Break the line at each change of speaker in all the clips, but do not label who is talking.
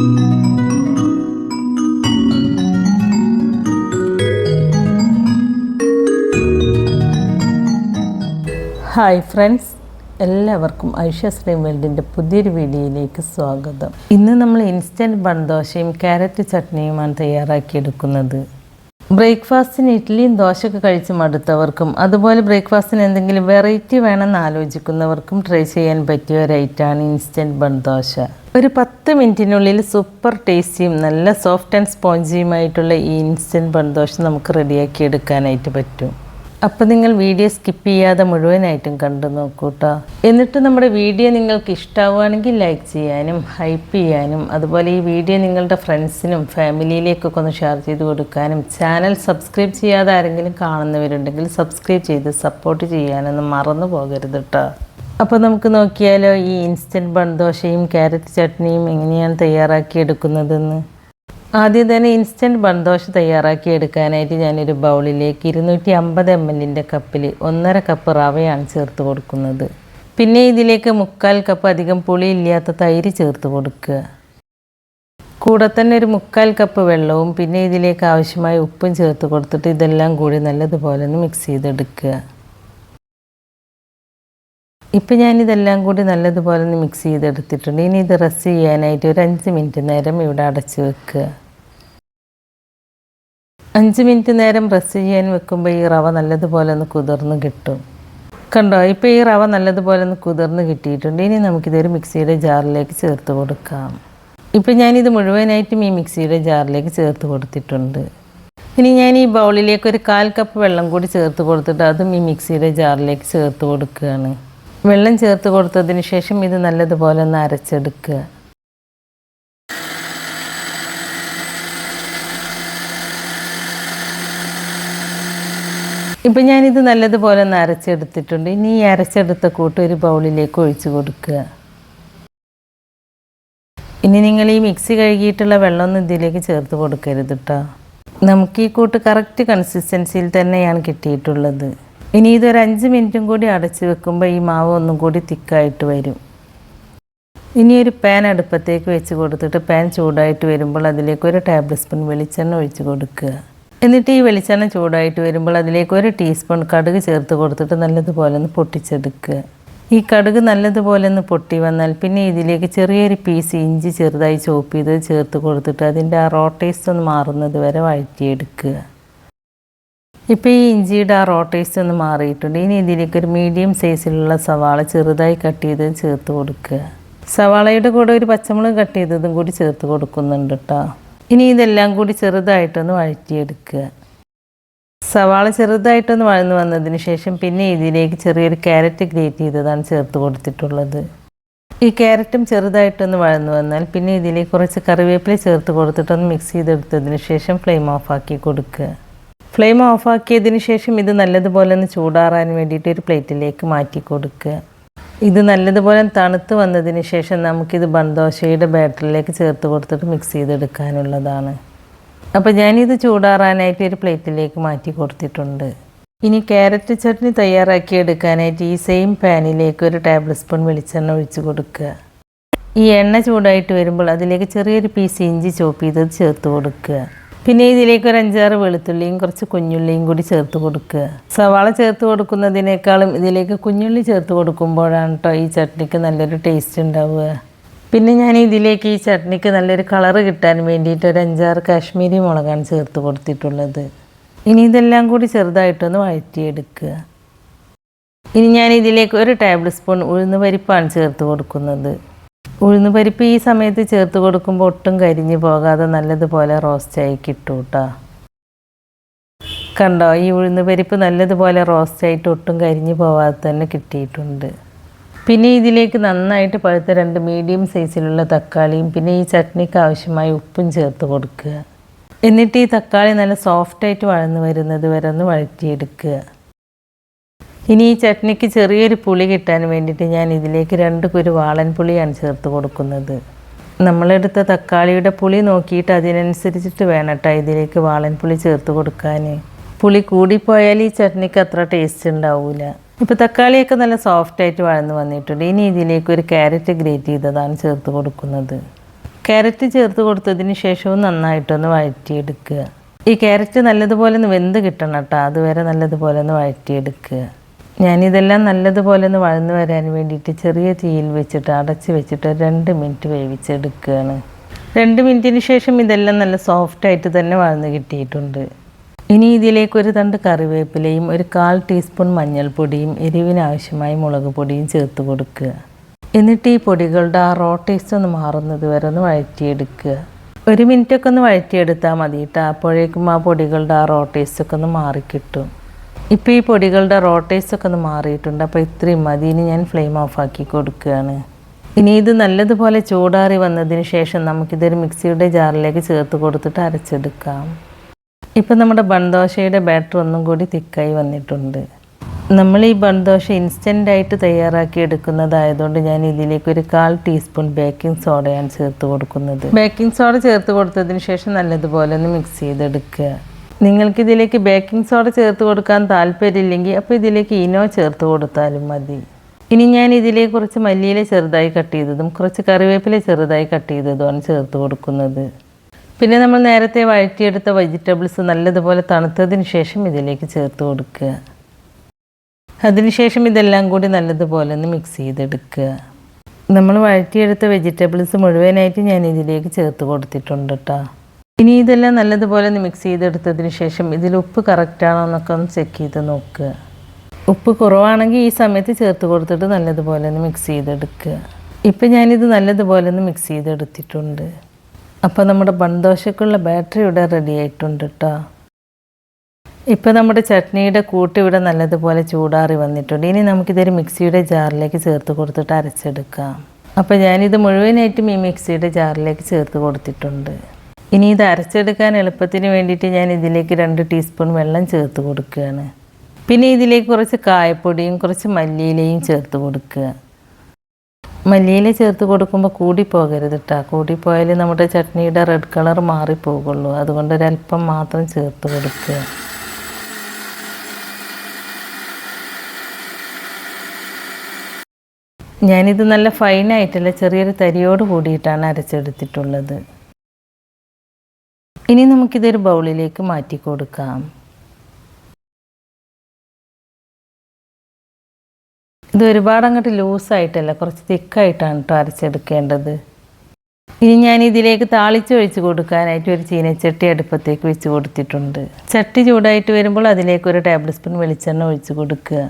Hi friends എല്ലാവർക്കും ഐഷ ശ്രീ വേൾഡിന്റെ പുതിയൊരു വീഡിയോയിലേക്ക് സ്വാഗതം. ഇന്ന് നമ്മൾ ഇൻസ്റ്റന്റ് ബൺദോശയും ക്യാരറ്റ് ചട്നിയുമാണ് തയ്യാറാക്കിയെടുക്കുന്നത്. ബ്രേക്ക്ഫാസ്റ്റിന് ഇഡ്ഡലിയും ദോശയൊക്കെ കഴിച്ച് മടുത്തവർക്കും അതുപോലെ ബ്രേക്ക്ഫാസ്റ്റിന് എന്തെങ്കിലും വെറൈറ്റി വേണമെന്ന് ആലോചിക്കുന്നവർക്കും ട്രൈ ചെയ്യാൻ പറ്റിയ ഒരു ഐറ്റമാണ് ഇൻസ്റ്റന്റ് ബൺദോശ ഒരു പത്ത് മിനിറ്റിനുള്ളിൽ സൂപ്പർ ടേസ്റ്റിയും നല്ല സോഫ്റ്റ് ആൻഡ് സ്പോഞ്ചിയുമായിട്ടുള്ള ഈ ഇൻസ്റ്റന്റ് ബൺ ദോശ നമുക്ക് റെഡിയാക്കി എടുക്കാനായിട്ട് പറ്റും. അപ്പം നിങ്ങൾ വീഡിയോ സ്കിപ്പ് ചെയ്യാതെ മുഴുവനായിട്ടും കണ്ടു നോക്കൂ കേട്ടോ എന്നിട്ട് നമ്മുടെ വീഡിയോ നിങ്ങൾക്ക് ഇഷ്ടമാവുകയാണെങ്കിൽ ലൈക്ക് ചെയ്യാനും ഹൈപ്പ് ചെയ്യാനും അതുപോലെ ഈ വീഡിയോ നിങ്ങളുടെ ഫ്രണ്ട്സിനും ഫാമിലിയിലേക്കൊക്കെ ഒന്ന് ഷെയർ ചെയ്ത് കൊടുക്കാനും ചാനൽ സബ്സ്ക്രൈബ് ചെയ്യാതെ ആരെങ്കിലും കാണുന്നവരുണ്ടെങ്കിൽ സബ്സ്ക്രൈബ് ചെയ്ത് സപ്പോർട്ട് ചെയ്യാനൊന്നും മറന്നു പോകരുത് കേട്ടോ അപ്പോൾ നമുക്ക് നോക്കിയാലോ ഈ ഇൻസ്റ്റന്റ് ബൺദോശയും ക്യാരറ്റ് ചട്നിയും എങ്ങനെയാണ് തയ്യാറാക്കി എടുക്കുന്നതെന്ന്? ആദ്യം തന്നെ ഇൻസ്റ്റന്റ് ബൺദോശ തയ്യാറാക്കി എടുക്കാനായിട്ട് ഞാനൊരു ബൗളിലേക്ക് ഇരുന്നൂറ്റി അമ്പത് എം എല്ലിന്റെ കപ്പിൽ ഒന്നര കപ്പ് റവയാണ് ചേർത്ത് കൊടുക്കുന്നത്. പിന്നെ ഇതിലേക്ക് മുക്കാൽ കപ്പ് അധികം പുളിയില്ലാത്ത തൈര് ചേർത്ത് കൊടുക്കുക. കൂടെ തന്നെ ഒരു മുക്കാൽ കപ്പ് വെള്ളവും പിന്നെ ഇതിലേക്ക് ആവശ്യമായ ഉപ്പും ചേർത്ത് കൊടുത്തിട്ട് ഇതെല്ലാം കൂടി നല്ലതുപോലെ ഒന്ന് മിക്സ് ചെയ്തെടുക്കുക. ഇപ്പം ഞാനിതെല്ലാം കൂടി നല്ലതുപോലെ ഒന്ന് മിക്സ് ചെയ്തെടുത്തിട്ടുണ്ട്. ഇനി ഇത് റെസ്റ്റ് ചെയ്യാനായിട്ട് ഒരു അഞ്ച് മിനിറ്റ് നേരം ഇവിടെ അടച്ച് വെക്കുക. അഞ്ച് മിനിറ്റ് നേരം റെസ്റ്റ് ചെയ്യാൻ വെക്കുമ്പോൾ ഈ റവ നല്ലതുപോലെ ഒന്ന് കുതിർന്ന് കിട്ടും. കണ്ടോ? ഇപ്പോൾ ഈ റവ നല്ലതുപോലെ ഒന്ന് കുതിർന്ന് കിട്ടിയിട്ടുണ്ട്. ഇനി നമുക്കിതൊരു മിക്സിയുടെ ജാറിലേക്ക് ചേർത്ത് കൊടുക്കാം. ഇപ്പം ഞാനിത് മുഴുവനായിട്ടും ഈ മിക്സിയുടെ ജാറിലേക്ക് ചേർത്ത് കൊടുത്തിട്ടുണ്ട്. ഇനി ഞാൻ ഈ ബൗളിലേക്ക് ഒരു കാൽ കപ്പ് വെള്ളം കൂടി ചേർത്ത് കൊടുത്തിട്ട് അതും ഈ മിക്സിയുടെ ജാറിലേക്ക് ചേർത്ത് കൊടുക്കുകയാണ്. വെള്ളം ചേർത്ത് കൊടുത്തതിന് ശേഷം ഇത് നല്ലതുപോലെ ഒന്ന് അരച്ചെടുക്കുക. ഇപ്പം ഞാനിത് നല്ലതുപോലെ ഒന്ന് അരച്ചെടുത്തിട്ടുണ്ട്. ഇനി ഈ അരച്ചെടുത്ത കൂട്ട് ഒരു ബൗളിലേക്ക് ഒഴിച്ചു കൊടുക്കുക. ഇനി നിങ്ങൾ ഈ മിക്സി കഴുകിയിട്ടുള്ള വെള്ളമൊന്നും ഇതിലേക്ക് ചേർത്ത് കൊടുക്കരുത് കേട്ടോ നമുക്ക് ഈ കൂട്ട് കറക്റ്റ് കൺസിസ്റ്റൻസിയിൽ തന്നെയാണ് കിട്ടിയിട്ടുള്ളത്. ഇനി ഇതൊരു അഞ്ച് മിനിറ്റും കൂടി അടച്ച് വെക്കുമ്പോൾ ഈ മാവ് ഒന്നും കൂടി തിക്കായിട്ട് വരും. ഇനി ഒരു പാൻ അടുപ്പത്തേക്ക് വെച്ച് കൊടുത്തിട്ട് പാൻ ചൂടായിട്ട് വരുമ്പോൾ അതിലേക്ക് ഒരു ടേബിൾ സ്പൂൺ വെളിച്ചെണ്ണ ഒഴിച്ച് കൊടുക്കുക. എന്നിട്ട് ഈ വെളിച്ചെണ്ണ ചൂടായിട്ട് വരുമ്പോൾ അതിലേക്ക് ഒരു ടീസ്പൂൺ കടുക് ചേർത്ത് കൊടുത്തിട്ട് നല്ലതുപോലെ ഒന്ന് പൊട്ടിച്ചെടുക്കുക. ഈ കടുക് നല്ലതുപോലെ ഒന്ന് പൊട്ടി വന്നാൽ പിന്നെ ഇതിലേക്ക് ചെറിയൊരു പീസ് ഇഞ്ചി ചെറുതായി ചോപ്പ് ചെയ്ത് ചേർത്ത് കൊടുത്തിട്ട് അതിന്റെ ആ റോ ടേസ്റ്റ് ഒന്ന് മാറുന്നത് വരെ വഴറ്റിയെടുക്കുക. ഇപ്പോൾ ഈ ഇഞ്ചിയുടെ ആ റോ ടേസ്റ്റ് ഒന്ന് മാറിയിട്ടുണ്ട്. ഇനി ഇതിലേക്ക് ഒരു മീഡിയം സൈസിലുള്ള സവാള ചെറുതായി കട്ട് ചെയ്ത് ചേർത്ത് കൊടുക്കുക. സവാളയുടെ കൂടെ ഒരു പച്ചമുളക് കട്ട് ചെയ്തതും കൂടി ചേർത്ത് കൊടുക്കുന്നുണ്ട് കേട്ടോ ഇനി ഇതെല്ലാം കൂടി ചെറുതായിട്ടൊന്ന് വഴറ്റിയെടുക്കുക. സവാള ചെറുതായിട്ടൊന്ന് വഴന്നു വന്നതിന് ശേഷം പിന്നെ ഇതിലേക്ക് ചെറിയൊരു ക്യാരറ്റ് ഗ്രേറ്റ് ചെയ്തതാണ് ചേർത്ത് കൊടുത്തിട്ടുള്ളത്. ഈ ക്യാരറ്റും ചെറുതായിട്ടൊന്ന് വഴന്നു വന്നാൽ പിന്നെ ഇതിലേക്ക് കുറച്ച് കറിവേപ്പില ചേർത്ത് കൊടുത്തിട്ടൊന്ന് മിക്സ് ചെയ്തെടുത്തതിന് ശേഷം ഫ്ലെയിം ഓഫാക്കി കൊടുക്കുക. ഫ്ലെയിം ഓഫാക്കിയതിന് ശേഷം ഇത് നല്ലതുപോലെ ഒന്ന് ചൂടാറാൻ വേണ്ടിയിട്ട് ഒരു പ്ലേറ്റിലേക്ക് മാറ്റി കൊടുക്കുക. ഇത് നല്ലതുപോലെ തണുത്ത് വന്നതിന് ശേഷം നമുക്കിത് ബൺദോശയുടെ ബാറ്ററിലേക്ക് ചേർത്ത് കൊടുത്തിട്ട് മിക്സ് ചെയ്തെടുക്കാനുള്ളതാണ്. അപ്പോൾ ഞാനിത് ചൂടാറാനായിട്ട് ഒരു പ്ലേറ്റിലേക്ക് മാറ്റി കൊടുത്തിട്ടുണ്ട്. ഇനി ക്യാരറ്റ് ചട്നി തയ്യാറാക്കി എടുക്കാനായിട്ട് ഈ സെയിം പാനിലേക്ക് ഒരു ടേബിൾ സ്പൂൺ വെളിച്ചെണ്ണ ഒഴിച്ച് കൊടുക്കുക. ഈ എണ്ണ ചൂടായിട്ട് വരുമ്പോൾ അതിലേക്ക് ചെറിയൊരു പീസ് ഇഞ്ചി ചോപ്പ് ചെയ്തത് ചേർത്ത് കൊടുക്കുക. പിന്നെ ഇതിലേക്ക് ഒരു അഞ്ചാറ് വെളുത്തുള്ളിയും കുറച്ച് കുഞ്ഞുള്ളിയും കൂടി ചേർത്ത് കൊടുക്കുക. സവാള ചേർത്ത് കൊടുക്കുന്നതിനേക്കാളും ഇതിലേക്ക് കുഞ്ഞുള്ളി ചേർത്ത് കൊടുക്കുമ്പോഴാണ് കേട്ടോ ഈ ചട്നിക്ക് നല്ലൊരു ടേസ്റ്റ് ഉണ്ടാവുക. പിന്നെ ഞാൻ ഇതിലേക്ക് ഈ ചട്നിക്ക് നല്ലൊരു കളറ് കിട്ടാൻ വേണ്ടിയിട്ട് ഒരു അഞ്ചാറ് കാശ്മീരി മുളകാണ് ചേർത്ത് കൊടുത്തിട്ടുള്ളത്. ഇനി ഇതെല്ലാം കൂടി ചെറുതായിട്ടൊന്ന് വഴറ്റിയെടുക്കുക. ഇനി ഞാൻ ഇതിലേക്ക് ഒരു ടേബിൾ സ്പൂൺ ഉഴുന്ന് പരിപ്പാണ് ചേർത്ത് കൊടുക്കുന്നത്. ഉഴുന്ന് പരിപ്പ് ഈ സമയത്ത് ചേർത്ത് കൊടുക്കുമ്പോൾ ഒട്ടും കരിഞ്ഞു പോകാതെ നല്ലതുപോലെ റോസ്റ്റായി കിട്ടും കേട്ടോ കണ്ടോ ഈ ഉഴുന്ന് പരിപ്പ് നല്ലതുപോലെ റോസ്റ്റായിട്ട് ഒട്ടും കരിഞ്ഞു പോകാതെ തന്നെ കിട്ടിയിട്ടുണ്ട്. പിന്നെ ഇതിലേക്ക് നന്നായിട്ട് പഴുത്ത രണ്ട് മീഡിയം സൈസിലുള്ള തക്കാളിയും പിന്നെ ഈ ചട്നിക്ക് ആവശ്യമായ ഉപ്പും ചേർത്ത് കൊടുക്കുക. എന്നിട്ട് ഈ തക്കാളി നല്ല സോഫ്റ്റായിട്ട് വഴന്ന് വരുന്നത് വരെ ഒന്ന് വഴറ്റിയെടുക്കുക. ഇനി ഈ ചട്നിക്ക് ചെറിയൊരു പുളി കിട്ടാൻ വേണ്ടിയിട്ട് ഞാൻ ഇതിലേക്ക് രണ്ട് കുരു വാളൻ പുളിയാണ് ചേർത്ത് കൊടുക്കുന്നത്. നമ്മളെടുത്ത തക്കാളിയുടെ പുളി നോക്കിയിട്ട് അതിനനുസരിച്ചിട്ട് വേണം കേട്ടോ ഇതിലേക്ക് വാളൻ പുളി ചേർത്ത് കൊടുക്കാൻ പുളി കൂടിപ്പോയാൽ ഈ ചട്നിക്ക് അത്ര ടേസ്റ്റ് ഉണ്ടാവില്ല ഇപ്പോൾ തക്കാളിയൊക്കെ നല്ല സോഫ്റ്റായിട്ട് വഴന്ന് വന്നിട്ടുണ്ട്. ഇനി ഇതിലേക്ക് ഒരു ക്യാരറ്റ് ഗ്രേറ്റ് ചെയ്തതാണ് ചേർത്ത് കൊടുക്കുന്നത്. ക്യാരറ്റ് ചേർത്ത് കൊടുത്തതിന് ശേഷവും നന്നായിട്ടൊന്ന് വഴറ്റിയെടുക്കുക. ഈ ക്യാരറ്റ് നല്ലതുപോലെ ഒന്ന് വെന്ത് കിട്ടണം കേട്ടോ അതുവരെ നല്ലതുപോലെ ഒന്ന് വഴറ്റിയെടുക്കുക. ഞാനിതെല്ലാം നല്ലതുപോലെ ഒന്ന് വഴന്നു വരാൻ വേണ്ടിയിട്ട് ചെറിയ തീയിൽ വെച്ചിട്ട് അടച്ച് വെച്ചിട്ട് രണ്ട് മിനിറ്റ് വേവിച്ചെടുക്കുകയാണ്. രണ്ട് മിനിറ്റിന് ശേഷം ഇതെല്ലാം നല്ല സോഫ്റ്റായിട്ട് തന്നെ വഴന്നു കിട്ടിയിട്ടുണ്ട്. ഇനി ഇതിലേക്ക് ഒരു തണ്ട് കറിവേപ്പിലയും ഒരു കാൽ ടീസ്പൂൺ മഞ്ഞൾപ്പൊടിയും എരിവിനാവശ്യമായ മുളക് പൊടിയും ചേർത്ത് കൊടുക്കുക. എന്നിട്ട് ഈ പൊടികളുടെ ആ റോ ടേസ്റ്റ് ഒന്ന് മാറുന്നത് വരെ ഒന്ന് വഴറ്റിയെടുക്കുക. ഒരു മിനിറ്റൊക്കെ ഒന്ന് വഴറ്റിയെടുത്താൽ മതി കേട്ടോ. അപ്പോഴേക്കും ആ പൊടികളുടെ ആ റോ ടേസ്റ്റൊക്കെ ഒന്ന് മാറിക്കിട്ടും. ഇപ്പോൾ ഈ പൊടികളുടെ റോട്ടേഴ്സൊക്കെ ഒന്ന് മാറിയിട്ടുണ്ട്. അപ്പോൾ ഇത്രയും മതി. ഇനി ഞാൻ ഫ്ലെയിം ഓഫാക്കി കൊടുക്കുകയാണ്. ഇനി ഇത് നല്ലതുപോലെ ചൂടാറി വന്നതിന് ശേഷം നമുക്കിതൊരു മിക്സിയുടെ ജാറിലേക്ക് ചേർത്ത് കൊടുത്തിട്ട് അരച്ചെടുക്കാം. ഇപ്പം നമ്മുടെ ബൺദോശയുടെ ബാറ്റർ ഒന്നും കൂടി തിക്കായി വന്നിട്ടുണ്ട്. നമ്മൾ ഈ ബൺദോശ ഇൻസ്റ്റന്റായിട്ട് തയ്യാറാക്കി എടുക്കുന്നതായതുകൊണ്ട് ഞാൻ ഇതിലേക്ക് ഒരു കാൽ ടീസ്പൂൺ ബേക്കിംഗ് സോഡയാണ് ചേർത്ത് കൊടുക്കുന്നത്. ബേക്കിംഗ് സോഡ ചേർത്ത് കൊടുത്തതിന് ശേഷം നല്ലതുപോലെ ഒന്ന് മിക്സ് ചെയ്തെടുക്കുക. നിങ്ങൾക്ക് ഇതിലേക്ക് ബേക്കിംഗ് സോഡ ചേർത്ത് കൊടുക്കാൻ താല്പര്യമില്ലെങ്കിൽ അപ്പോൾ ഇതിലേക്ക് ഇനോ ചേർത്ത് കൊടുത്താലും മതി. ഇനി ഞാൻ ഇതിലേക്ക് കുറച്ച് മല്ലിയില ചെറുതായി കട്ട് ചെയ്തതും കുറച്ച് കറിവേപ്പില ചെറുതായി കട്ട് ചെയ്തതുമാണ് ചേർത്ത് കൊടുക്കുന്നത്. പിന്നെ നമ്മൾ നേരത്തെ വഴറ്റിയെടുത്ത വെജിറ്റബിൾസ് നല്ലതുപോലെ തണുത്തതിന് ശേഷം ഇതിലേക്ക് ചേർത്ത് കൊടുക്കുക. അതിനുശേഷം ഇതെല്ലാം കൂടി നല്ലതുപോലെ ഒന്ന് മിക്സ് ചെയ്തെടുക്കുക. നമ്മൾ വഴറ്റിയെടുത്ത വെജിറ്റബിൾസ് മുഴുവനായിട്ട് ഞാൻ ഇതിലേക്ക് ചേർത്ത് കൊടുത്തിട്ടുണ്ട് കേട്ടോ ഇനി ഇതെല്ലാം നല്ലതുപോലെ ഒന്ന് മിക്സ് ചെയ്തെടുത്തതിന് ശേഷം ഇതിൽ ഉപ്പ് കറക്റ്റാണോ എന്നൊക്കെ ഒന്ന് ചെക്ക് ചെയ്ത് നോക്കുക ഉപ്പ് കുറവാണെങ്കിൽ ഈ സമയത്ത് ചേർത്ത് കൊടുത്തിട്ട് നല്ലതുപോലെ ഒന്ന് മിക്സ് ചെയ്തെടുക്കുക ഇപ്പം ഞാനിത് നല്ലതുപോലെ ഒന്ന് മിക്സ് ചെയ്തെടുത്തിട്ടുണ്ട്. അപ്പോൾ നമ്മുടെ ബൺദോശക്കുള്ള ബാറ്ററി ഇവിടെ റെഡി ആയിട്ടുണ്ട് കേട്ടോ ഇപ്പോൾ നമ്മുടെ ചട്നിയുടെ കൂട്ട് ഇവിടെ നല്ലതുപോലെ ചൂടാറി വന്നിട്ടുണ്ട്. ഇനി നമുക്കിതൊരു മിക്സിയുടെ ജാറിലേക്ക് ചേർത്ത് കൊടുത്തിട്ട് അരച്ചെടുക്കാം. അപ്പോൾ ഞാനിത് മുഴുവനായിട്ടും ഈ മിക്സിയുടെ ജാറിലേക്ക് ചേർത്ത് കൊടുത്തിട്ടുണ്ട്. ഇനി ഇത് അരച്ചെടുക്കാൻ എളുപ്പത്തിന് വേണ്ടിയിട്ട് ഞാൻ ഇതിലേക്ക് രണ്ട് ടീസ്പൂൺ വെള്ളം ചേർത്ത് കൊടുക്കുകയാണ്. പിന്നെ ഇതിലേക്ക് കുറച്ച് കായപ്പൊടിയും കുറച്ച് മല്ലിയിലയും ചേർത്ത് കൊടുക്കുക. മല്ലിയില ചേർത്ത് കൊടുക്കുമ്പോൾ കൂടി പോകരുത് കേട്ടോ കൂടിപ്പോയാൽ നമ്മുടെ ചട്നിയുടെ റെഡ് കളർ മാറിപ്പോകുള്ളൂ അതുകൊണ്ട് ഒരല്പം മാത്രം ചേർത്ത് കൊടുക്കുക. ഞാനിത് നല്ല ഫൈനായിട്ടല്ല ചെറിയൊരു തരിയോട് കൂടിയിട്ടാണ് അരച്ചെടുത്തിട്ടുള്ളത്. ഇനി നമുക്കിതൊരു ബൗളിലേക്ക് മാറ്റി കൊടുക്കാം. ഇത് ഒരുപാട് അങ്ങോട്ട് ലൂസായിട്ടല്ല കുറച്ച് തിക്കായിട്ടാണ് കേട്ടോ അരച്ചെടുക്കേണ്ടത്. ഇനി ഞാൻ ഇതിലേക്ക് താളിച്ച് ഒഴിച്ച് കൊടുക്കാനായിട്ട് ഒരു ചീനച്ചട്ടി അടുപ്പത്തേക്ക് വെച്ച് കൊടുത്തിട്ടുണ്ട്. ചട്ടി ചൂടായിട്ട് വരുമ്പോൾ അതിലേക്ക് ഒരു ടേബിൾ സ്പൂൺ വെളിച്ചെണ്ണ ഒഴിച്ച് കൊടുക്കുക.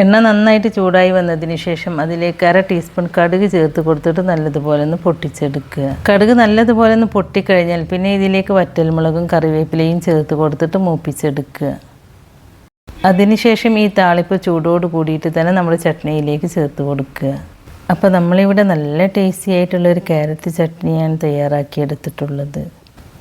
എണ്ണ നന്നായിട്ട് ചൂടായി വന്നതിന് ശേഷം അതിലേക്ക് അര ടീസ്പൂൺ കടുക് ചേർത്ത് കൊടുത്തിട്ട് നല്ലതുപോലെ ഒന്ന് പൊട്ടിച്ചെടുക്കുക. കടുക് നല്ലതുപോലെ ഒന്ന് പൊട്ടിക്കഴിഞ്ഞാൽ പിന്നെ ഇതിലേക്ക് വറ്റൽമുളകും കറിവേപ്പിലയും ചേർത്ത് കൊടുത്തിട്ട് മൂപ്പിച്ചെടുക്കുക. അതിനുശേഷം ഈ താളിപ്പ് ചൂടോട് കൂടിയിട്ട് തന്നെ നമ്മൾ ചട്നിയിലേക്ക് ചേർത്ത് കൊടുക്കുക. അപ്പോൾ നമ്മളിവിടെ നല്ല ടേസ്റ്റി ആയിട്ടുള്ളൊരു ക്യാരറ്റ് ചട്നിയാണ് തയ്യാറാക്കിയെടുത്തിട്ടുള്ളത്.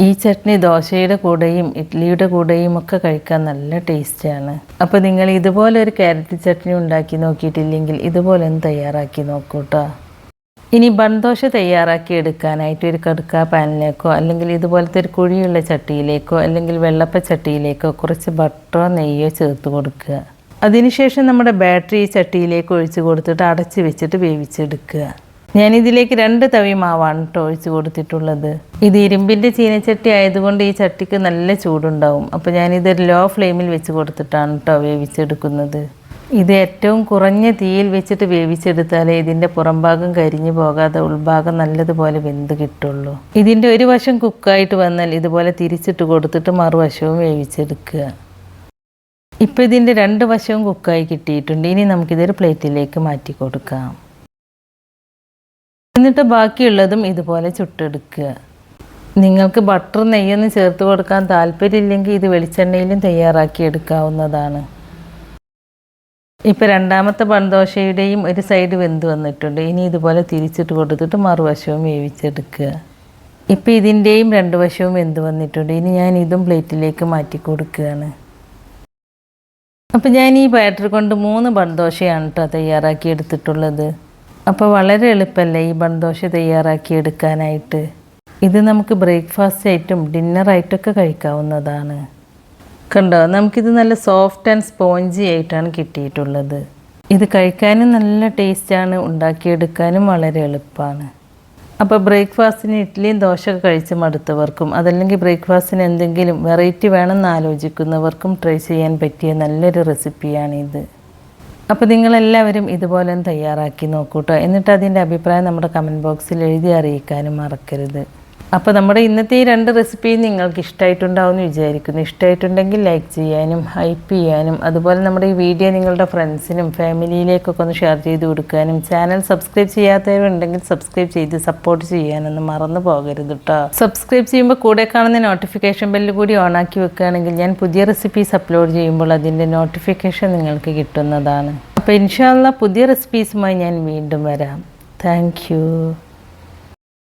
ഈ ചട്നി ദോശയുടെ കൂടെയും ഇഡ്ഡലിയുടെ കൂടെയും ഒക്കെ കഴിക്കാൻ നല്ല ടേസ്റ്റാണ് അപ്പോൾ നിങ്ങൾ ഇതുപോലെ ഒരു ക്യാരറ്റ് ചട്നി ഉണ്ടാക്കി നോക്കിയിട്ടില്ലെങ്കിൽ ഇതുപോലെ ഒന്ന് തയ്യാറാക്കി നോക്കൂട്ടോ. ഇനി ബൺദോശ തയ്യാറാക്കി എടുക്കാനായിട്ട് ഒരു കടുക്ക പാനിലേക്കോ അല്ലെങ്കിൽ ഇതുപോലത്തെ ഒരു കുഴിയുള്ള ചട്ടിയിലേക്കോ അല്ലെങ്കിൽ വെള്ളപ്പ ചട്ടിയിലേക്കോ കുറച്ച് ബട്ടറോ നെയ്യോ ചേർത്ത് കൊടുക്കുക. അതിനുശേഷം നമ്മുടെ ബാറ്ററി ചട്ടിയിലേക്ക് ഒഴിച്ച് കൊടുത്തിട്ട് അടച്ച് വെച്ചിട്ട് വേവിച്ചെടുക്കുക. ഞാനിതിലേക്ക് രണ്ട് തവി മാവാണ് കേട്ടോ ഒഴിച്ച് കൊടുത്തിട്ടുള്ളത്. ഇത് ഇരുമ്പിന്റെ ചീനച്ചട്ടി ആയതുകൊണ്ട് ഈ ചട്ടിക്ക് നല്ല ചൂടുണ്ടാവും. അപ്പോൾ ഞാനിതൊരു ലോ ഫ്ലെയിമിൽ വെച്ച് കൊടുത്തിട്ടാണ് കേട്ടോ വേവിച്ചെടുക്കുന്നത്. ഇത് ഏറ്റവും കുറഞ്ഞ തീയിൽ വെച്ചിട്ട് വേവിച്ചെടുത്താലേ ഇതിന്റെ പുറംഭാഗം കരിഞ്ഞു പോകാതെ ഉൾഭാഗം നല്ലതുപോലെ വെന്ത് കിട്ടുള്ളൂ. ഇതിന്റെ ഒരു വശം കുക്കായിട്ട് വന്നാൽ ഇതുപോലെ തിരിച്ചിട്ട് കൊടുത്തിട്ട് മറുവശവും വേവിച്ചെടുക്കുക. ഇപ്പോൾ ഇതിന്റെ രണ്ട് വശവും കുക്കായി കിട്ടിയിട്ടുണ്ട്. ഇനി നമുക്കിതൊരു പ്ലേറ്റിലേക്ക് മാറ്റി കൊടുക്കാം. എന്നിട്ട് ബാക്കിയുള്ളതും ഇതുപോലെ ചുട്ടെടുക്കുക. നിങ്ങൾക്ക് ബട്ടർ നെയ്യൊന്നും ചേർത്ത് കൊടുക്കാൻ താല്പര്യമില്ലെങ്കിൽ ഇത് വെളിച്ചെണ്ണയിലും തയ്യാറാക്കി എടുക്കാവുന്നതാണ്. ഇപ്പോൾ രണ്ടാമത്തെ പൺദോശയുടെയും ഒരു സൈഡ് വെന്ത് വന്നിട്ടുണ്ട്. ഇനി ഇതുപോലെ തിരിച്ചിട്ട് കൊടുത്തിട്ട് മറുവശവും വേവിച്ചെടുക്കുക. ഇപ്പോൾ ഇതിന്റെയും രണ്ട് വശവും വെന്ത് വന്നിട്ടുണ്ട്. ഇനി ഞാൻ ഇതും പ്ലേറ്റിലേക്ക് മാറ്റി കൊടുക്കുകയാണ്. അപ്പോൾ ഞാൻ ഈ ബാറ്റർ കൊണ്ട് മൂന്ന് പണ്ടോശയാണ് കേട്ടോ തയ്യാറാക്കി എടുത്തിട്ടുള്ളത്. അപ്പോൾ വളരെ എളുപ്പമല്ലേ ഈ ബൺദോശ തയ്യാറാക്കി എടുക്കാനായിട്ട്? ഇത് നമുക്ക് ബ്രേക്ക്ഫാസ്റ്റ് ആയിട്ടും ഡിന്നറായിട്ടൊക്കെ കഴിക്കാവുന്നതാണ്. കണ്ടോ നമുക്കിത് നല്ല സോഫ്റ്റ് ആൻഡ് സ്പോഞ്ചി ആയിട്ടാണ് കിട്ടിയിട്ടുള്ളത്. ഇത് കഴിക്കാനും നല്ല ടേസ്റ്റാണ് ഉണ്ടാക്കിയെടുക്കാനും വളരെ എളുപ്പമാണ്. അപ്പോൾ ബ്രേക്ക്ഫാസ്റ്റിന് ഇഡ്ഡലിയും ദോശയൊക്കെ കഴിച്ച് മടുത്തവർക്കും അതല്ലെങ്കിൽ ബ്രേക്ക്ഫാസ്റ്റിന് എന്തെങ്കിലും വെറൈറ്റി വേണമെന്ന് ആലോചിക്കുന്നവർക്കും ട്രൈ ചെയ്യാൻ പറ്റിയ നല്ലൊരു റെസിപ്പിയാണിത് അപ്പോൾ നിങ്ങളെല്ലാവരും ഇതുപോലെ ഒന്ന് തയ്യാറാക്കി നോക്കൂട്ടോ. എന്നിട്ട് അതിന്റെ അഭിപ്രായം നമ്മുടെ കമന്റ് ബോക്സിൽ എഴുതി അറിയിക്കാനും മറക്കരുത്. അപ്പോൾ നമ്മുടെ ഇന്നത്തെ ഈ രണ്ട് റെസിപ്പിയും നിങ്ങൾക്ക് ഇഷ്ടമായിട്ടുണ്ടാവും എന്ന് വിചാരിക്കുന്നു. ഇഷ്ടമായിട്ടുണ്ടെങ്കിൽ ലൈക്ക് ചെയ്യാനും ഹൈപ്പ് ചെയ്യാനും അതുപോലെ നമ്മുടെ ഈ വീഡിയോ നിങ്ങളുടെ ഫ്രണ്ട്സിനും ഫാമിലിയിലേക്കൊക്കെ ഒന്ന് ഷെയർ ചെയ്ത് കൊടുക്കാനും ചാനൽ സബ്സ്ക്രൈബ് ചെയ്യാത്തവരുണ്ടെങ്കിൽ സബ്സ്ക്രൈബ് ചെയ്ത് സപ്പോർട്ട് ചെയ്യാനൊന്നും മറന്നു പോകരുത് കേട്ടോ സബ്സ്ക്രൈബ് ചെയ്യുമ്പോൾ കൂടെ കാണുന്ന നോട്ടിഫിക്കേഷൻ ബെല്ല് കൂടി ഓണാക്കി വെക്കുകയാണെങ്കിൽ ഞാൻ പുതിയ റെസിപ്പീസ് അപ്ലോഡ് ചെയ്യുമ്പോൾ അതിന്റെ നോട്ടിഫിക്കേഷൻ നിങ്ങൾക്ക് കിട്ടുന്നതാണ്. അപ്പോൾ ഇൻഷാല്ല പുതിയ റെസിപ്പീസുമായി ഞാൻ വീണ്ടും വരാം. താങ്ക്